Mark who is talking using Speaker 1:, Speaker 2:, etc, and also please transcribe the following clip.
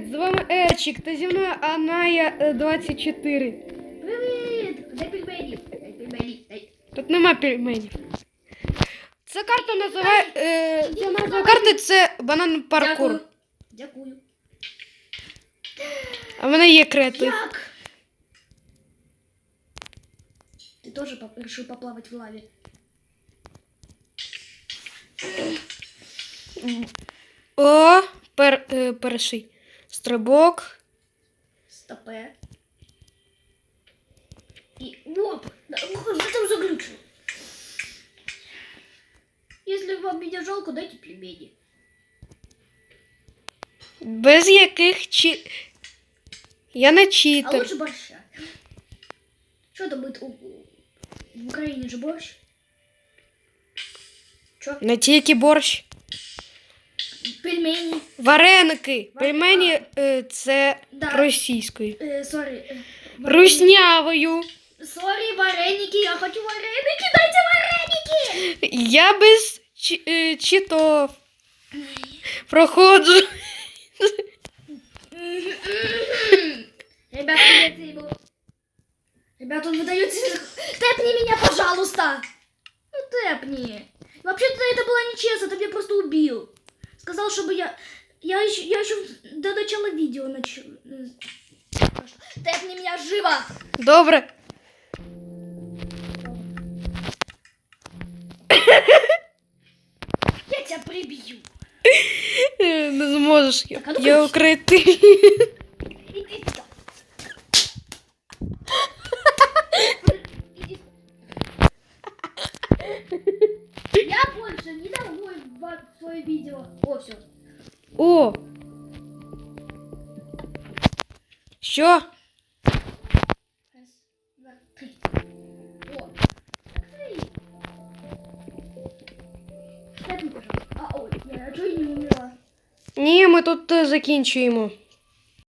Speaker 1: Привіт! З вами Ерчик та зі мною Аная е, 24.
Speaker 2: Привіт! Де пельмені?
Speaker 1: Тут нема пельменів. Ця карта називає. Е, ця назва карти це банан паркур.
Speaker 2: Дякую. Дякую.
Speaker 1: А в мене є креатив.
Speaker 2: Як? Ты тоже поп- решил поплавать в лаве?
Speaker 1: О, пер, е, перший стрибок.
Speaker 2: Стопе. И оп! Что там заглючил? Если вам меня жалко, дайте пельмени.
Speaker 1: Без яких чи. Я не
Speaker 2: А лучше борща. Что это будет? В Украине же борщ. Чё?
Speaker 1: Не тільки борщ
Speaker 2: Пельмени.
Speaker 1: Вареники. Пельмені е, це
Speaker 2: Да.
Speaker 1: російською.
Speaker 2: Э, сори. э, вареники.
Speaker 1: Руснявою.
Speaker 2: Сори, вареники, я хочу вареники, дайте вареники!
Speaker 1: Я без чи, е, читов. Проходжу.
Speaker 2: Ребята, нет его. Ребята, он выдает... Тэпни меня, пожалуйста! Ну, тэпни. Вообще-то это было нечестно, ты меня просто убил. Сказал, чтобы я... Я еще, я еще до начала видео начал... Тэпни меня живо!
Speaker 1: Добре.
Speaker 2: Я тебя прибью.
Speaker 1: Не зможеш. Я,
Speaker 2: Так, а ну,
Speaker 1: я
Speaker 2: конечно.
Speaker 1: укритий.
Speaker 2: дам твои видео. О, все.
Speaker 1: О. Що?
Speaker 2: Раз, два, три. О. Три. Мне, пожалуйста. А, ой, я чуть не умерла.
Speaker 1: Ні, ми тут е, закінчуємо.